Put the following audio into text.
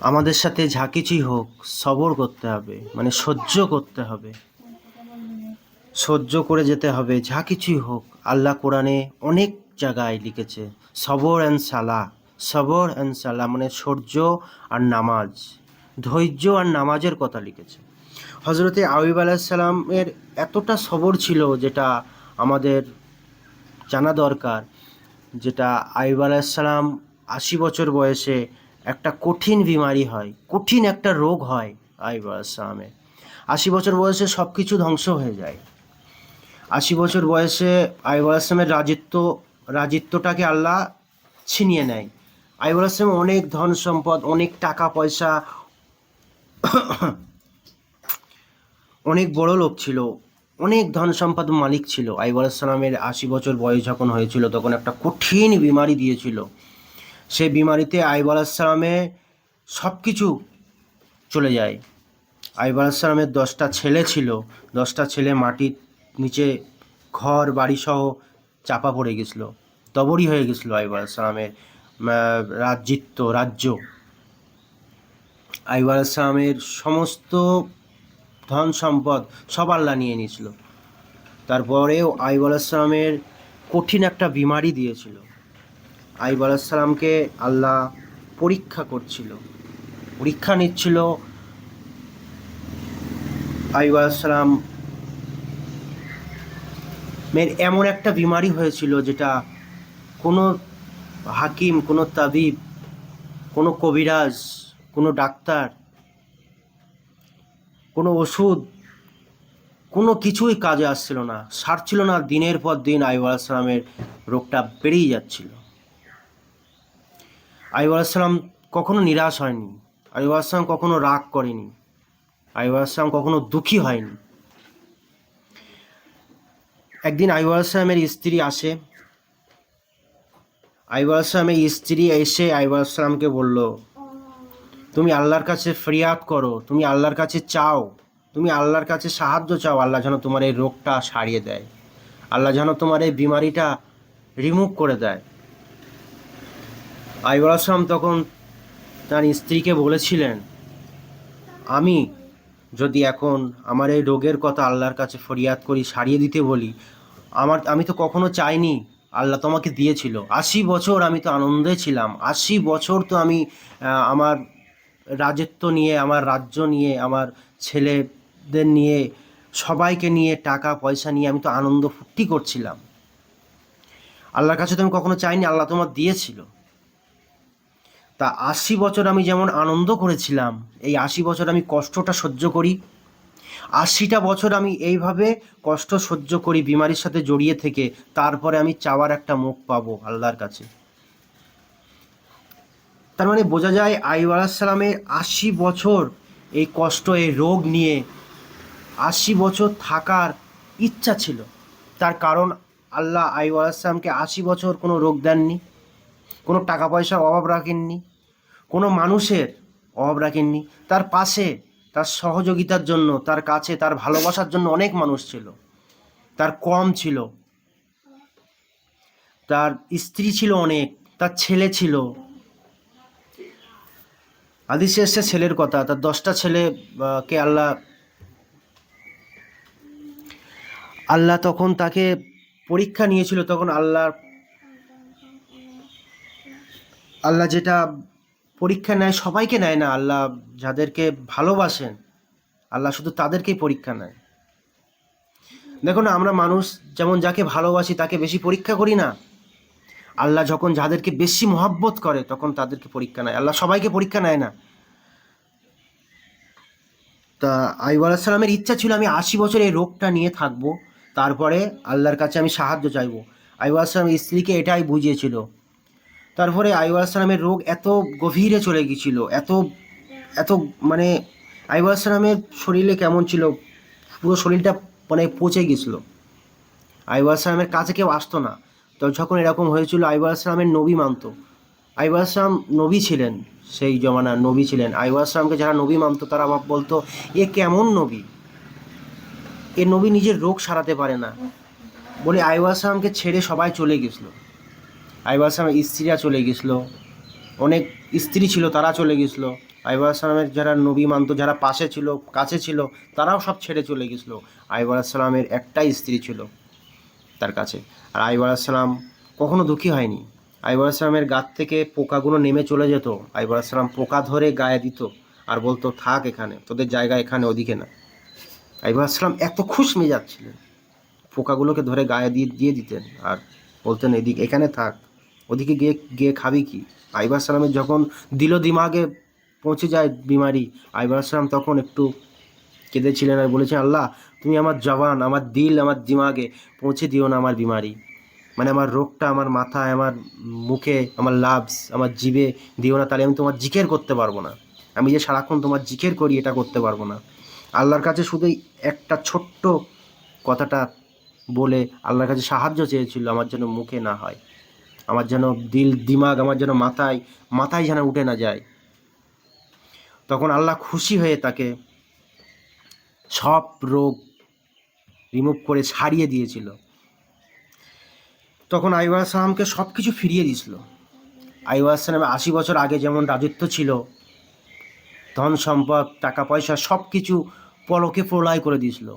আমাদের সাথে যা কিছুই হোক, সবর করতে হবে মানে সহ্য করতে হবে। সহ্য করে যেতে হবে, যা কিছুই হোক। আল্লাহ কোরআনে অনেক জায়গায় লিখেছে, সবর অ্যান্ড সালা সবর অ্যান্ড সালা মানে সূর্য আর নামাজ, ধৈর্য আর নামাজের কথা লিখেছে। হজরতে আউব আলাহিসাল্লামের এতটা সবর ছিল যেটা আমাদের জানা দরকার, যেটা আইব আলাইসাল্লাম আশি বছর বয়সে একটা কঠিন বিমারি হয়, কঠিন একটা রোগ হয় আইব আলাইসাল্লামের আশি বছর বয়সে সব কিছু ধ্বংস হয়ে যায়। আশি বছর বয়সে আইব আলাইসলামের রাজিত্ব, রাজিত্বটাকে আল্লাহ ছিনিয়ে নেয়। আইব আলাইসলাম অনেক ধন সম্পদ, অনেক টাকা পয়সা, অনেক বড় লোক ছিল, অনেক ধন সম্পদ মালিক ছিল। আইব আলাইসালামের আশি বছর বয়স যখন হয়েছিল, তখন একটা কঠিন বিমারি দিয়েছিল। সেই বিমারিতে আইব আলাইসালামে সব কিছু চলে যায়। আইব আলাইসালামের দশটা ছেলে ছিল। দশটা ছেলে মাটির নিচে ঘর বাড়ি সহ চাপা পড়ে গেছিল। তবরই হয়ে গেছিল আইব আলাইসালামের রাজ্যিত্ব রাজ্য। আইব আলাইসালামের সমস্ত ধন সম্পদ সব আল্লাহ নিয়ে নিয়েছিল। তারপরেও আইব আলাইসালামের কঠিন একটা বিমারি দিয়েছিল। আইব আলাইসালামকে আল্লাহ পরীক্ষা করছিল। পরীক্ষা নিচ্ছিল। আইব আলাইসালাম মেয়ের এমন একটা বিমারি হয়েছিল যেটা কোনো হাকিম, কোনো তাবিব, কোনো কবিরাজ, কোনো ডাক্তার, কোনো ওষুধ, কোনো কিছুই কাজে আসছিল না, সারছিল না। দিনের পর দিন আইব আলাইসালামের রোগটা বেড়েই যাচ্ছিল। আইব আলাইসালাম কখনো নিরাশ হয়নি। আইব আলাইসালাম কখনো রাগ করেনি। আইব আলাইসালাম কখনো দুঃখী হয়নি। একদিন আইব আলাইসালামের স্ত্রী আসে। আইব আলাইসালামের স্ত্রী এসে আইব আলাইসালামকে বলল, তুমি আল্লাহর কাছে ফরিয়াদ করো, তুমি আল্লাহর কাছে চাও, তুমি আল্লাহর কাছে সাহায্য চাও, আল্লাহ যেন তোমার এই রোগটা সারিয়ে দেয়। আল্লাহ যেন তোমার এই বিমারিটা রিমুভ করে দেয়। আইবুল আসলাম তখন তার স্ত্রীকে বলেছিলেন, আমি যদি এখন আমার এই রোগের কথা আল্লাহর কাছে ফরিয়াদ করি, সারিয়ে দিতে বলি, আমার, আমি তো কখনো চাইনি, আল্লাহ তোমাকে দিয়েছিল। আশি বছর আমি তো আনন্দে ছিলাম। আশি বছর তো আমি আমার রাজত্ব নিয়ে, আমার রাজ্য নিয়ে, আমার ছেলেদের নিয়ে, সবাইকে নিয়ে টাকা, পয়সা নিয়ে আমি তো আনন্দ ফুর্তি করছিলাম। আল্লাহর কাছে তো আমি কখনো চাইনি, আল্লাহ তোমার দিয়েছিল। তা আশি বছর আমি যেমন আনন্দ করেছিলাম, এই আশি বছর আমি কষ্টটা সহ্য করি। আশিটা বছর আমি এইভাবে কষ্ট সহ্য করি বিমারির সাথে জড়িয়ে থেকে, তারপরে আমি চাওয়ার একটা মুখ পাবো আল্লাহর কাছে। তার মানে বোঝা যায় আইব আলাহিসাল্লামের আশি বছর এই কষ্ট, এই রোগ নিয়ে আশি বছর থাকার ইচ্ছা ছিল। তার কারণ আল্লাহ আইব আলাহিসামকে আশি বছর কোনো রোগ দেননি, কোনো টাকা পয়সার অভাব রাখেননি কোনো মানুষের অভাব রাখেননি। তার পাশে, তার সহযোগিতার জন্য, তার কাছে, তার ভালোবাসার জন্য অনেক মানুষ ছিল। তার কম ছিল। তার স্ত্রী ছিল অনেক, তার ছেলে ছিল। আদিসে এসছে ছেলের কথা, তার দশটা ছেলে কে আল্লাহ আল্লাহ তখন তাকে পরীক্ষা নিয়েছিল, তখন আল্লাহ আল্লাহ যেটা পরীক্ষা নেয়, সবাইকে নেয় না, আল্লাহ যাদেরকে ভালোবাসেন, আল্লাহ শুধু তাদেরকেই পরীক্ষা নেয়। দেখো না আমরা মানুষ যেমন যাকে ভালোবাসি, তাকে বেশি পরীক্ষা করি না। আল্লাহ যখন যাদেরকে বেশি মহাব্বত করে, তখন তাদেরকে পরীক্ষা নেয়। আল্লাহ সবাইকে পরীক্ষা নেয় না। তা আইব আলাহিসাল্লামের ইচ্ছা ছিল, আমি আশি বছর এই রোগটা নিয়ে থাকব, তারপরে আল্লাহর কাছে আমি সাহায্য চাইব। আইব আলাহিসাল্লামের স্ত্রীকে এটাই বুঝিয়েছিল তারপরে আইব আলাহিসাল্লামের রোগ এত গভীরে চলে গিয়েছিল, এত এত মানে আইব আলাহিসাল্লামের শরীরে কেমন ছিল, পুরো শরীরটা মানে পচে গেছিল আইব আলাহিসাল্লামের কাছে কেউ আসতো না। তো যখন এরকম হয়েছিল আইব আলাহিসাল্লামের নবী মানতো। আইব আলাহিসাল্লাম নবী ছিলেন, সেই জমানার নবী ছিলেন। আইব আলাহিসাল্লামকে যারা নবী মানতো, তারা বলতো, এ কেমন নবী? এ নবী নিজের রোগ সারাতে পারে না। বলে আইব আলাহিসাল্লামকে ছেড়ে সবাই চলে গেছিল আইব আলাহিসাল্লামের স্ত্রীরা চলে গেছিল। অনেক স্ত্রী ছিল, তারা চলে গেছিল। আইব আলাইসালামের যারা নবী মানত, যারা পাশে ছিল, কাছে ছিল, তারাও সব ছেড়ে চলে গেছিল। আইব আলাইসালামের একটাই স্ত্রী ছিল তার কাছে। আর আইব আলাইসালাম কখনো দুঃখী হয়নি। আইব আলাইসালামের গাত থেকে পোকাগুলো নেমে চলে যেত। আইব আলাইসালাম পোকা ধরে গায়ে দিত আর বলতো, থাক এখানে, তোদের জায়গা এখানে, ওদিকে না। আইব আলাইসালাম এত খুশ মেজাজ ছিলেন পোকাগুলোকে ধরে গায়ে দিয়ে দিয়ে দিতেন আর বলতেন, এদিক, এখানে থাক। ওদিকে গিয়ে গিয়ে খাবি কি? আইবার সালামের যখন দিল দিমাগে পৌঁছে যায় বিমারি, আইবার সালাম তখন একটু কেঁদেছিলেন আর বলেছেন আল্লাহ, তুমি আমার জবান আমার দিল, আমার দিমাগে পৌঁছে দিও না আমার বিমারি। মানে আমার রোগটা আমার মাথায়, আমার মুখে, আমার লাভস আমার জিভে দিও না, তাহলে আমি তোমার জিকের করতে পারব না। আমি যে সারাক্ষণ তোমার জিকের করি, এটা করতে পারব না। আল্লাহর কাছে শুধু একটা ছোট্ট কথাটা বলে আল্লাহর কাছে সাহায্য চেয়েছিল, আমার যেন মুখে না হয়। আমার যেন দিল, দিমাগ আমার যেন মাথায় মাথায় যেন উঠে না যায়। তখন আল্লাহ খুশি হয়ে তাকে সব রোগ রিমুভ করে ছাড়িয়ে দিয়েছিল। তখন আইবা সালামকে সব কিছু ফিরিয়ে দিয়েছিল। আইবা সালামের আশি বছর আগে যেমন রাজত্ব ছিল, ধন সম্পদ, টাকা পয়সা সব কিছু পলকে প্রলয় করে দিয়েছিল।